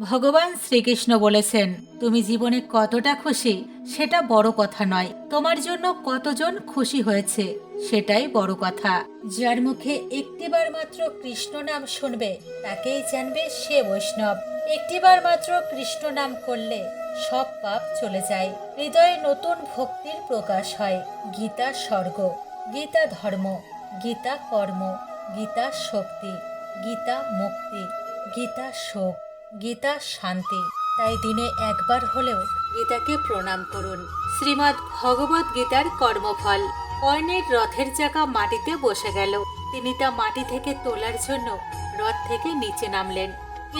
ভগবান শ্রীকৃষ্ণ বলেছেন, তুমি জীবনে কতটা খুশি, সেটা বড় কথা নয়। তোমার জন্য কতজন খুশি হয়েছে, সেটাই বড় কথা। যার মুখে একটিবার মাত্র কৃষ্ণ নাম শুনবে, তাকেই জানবে সে বৈষ্ণব। একটিবার মাত্র কৃষ্ণ নাম করলে সব পাপ চলে যায়। হৃদয়ে নতুন ভক্তির প্রকাশ হয়। গীতা স্বর্গ। গীতা ধর্ম। গীতা কর্ম। গীতা শক্তি। গীতা মুক্তি। গীতা শোক। গীতা শান্তি। তাই দিনে একবার হলেও গীতাকে প্রণাম করুন। শ্রীমদ্ ভগবত গীতার কর্মফল। কর্ণের রথের চাকা মাটিতে বসে গেল। তিনি তা মাটি থেকে তোলার জন্য রথ থেকে নিচে নামলেন।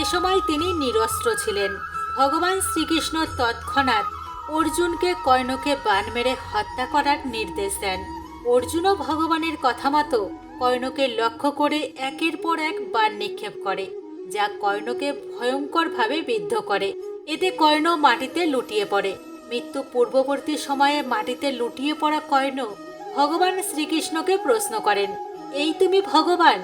এ সময় তিনি নিরস্ত্র ছিলেন। ভগবান শ্রীকৃষ্ণ তৎক্ষণাৎ অর্জুনকে কর্ণকে বান মেরে হত্যা করার নির্দেশ দেন। অর্জুনও ভগবানের কথা মতো কর্ণকে লক্ষ্য করে একের পর এক বান নিক্ষেপ করে। যা কর্ণকে ভয়ঙ্করভাবে বিদ্ধ করে। এতে কর্ণ মাটিতে লুটিয়ে পড়ে। মৃত্যু পূর্ববর্তী সময়ে মাটিতে লুটিয়ে পড়া কর্ণ ভগবান শ্রীকৃষ্ণকে প্রশ্ন করেন, এই তুমি ভগবান?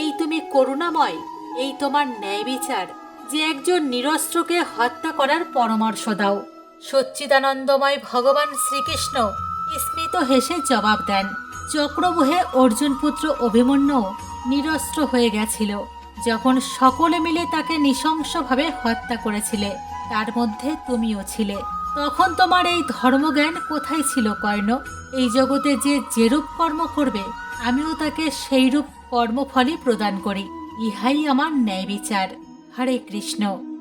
এই তুমি করুণাময়? এই তোমার ন্যায় বিচার? যে একজন নিরস্ত্রকে হত্যা করার পরামর্শ দাও। সচ্চিদানন্দময় ভগবান শ্রীকৃষ্ণ স্মিত হেসে জবাব দেন চক্রবহে অর্জুন পুত্র অভিমন্যু নিরস্ত্র হয়ে গেছিল। যখন সকলে মিলে তাকে নৃশংসভাবে হত্যা করেছিলে, তার মধ্যে তুমিও ছিলে। তখন তোমার এই ধর্মজ্ঞান কোথায় ছিল, কর্ণ? এই জগতে যে যেরূপ কর্ম করবে, আমিও তাকে সেইরূপ কর্মফলই প্রদান করি। ইহাই আমার ন্যায় বিচার হরে কৃষ্ণ।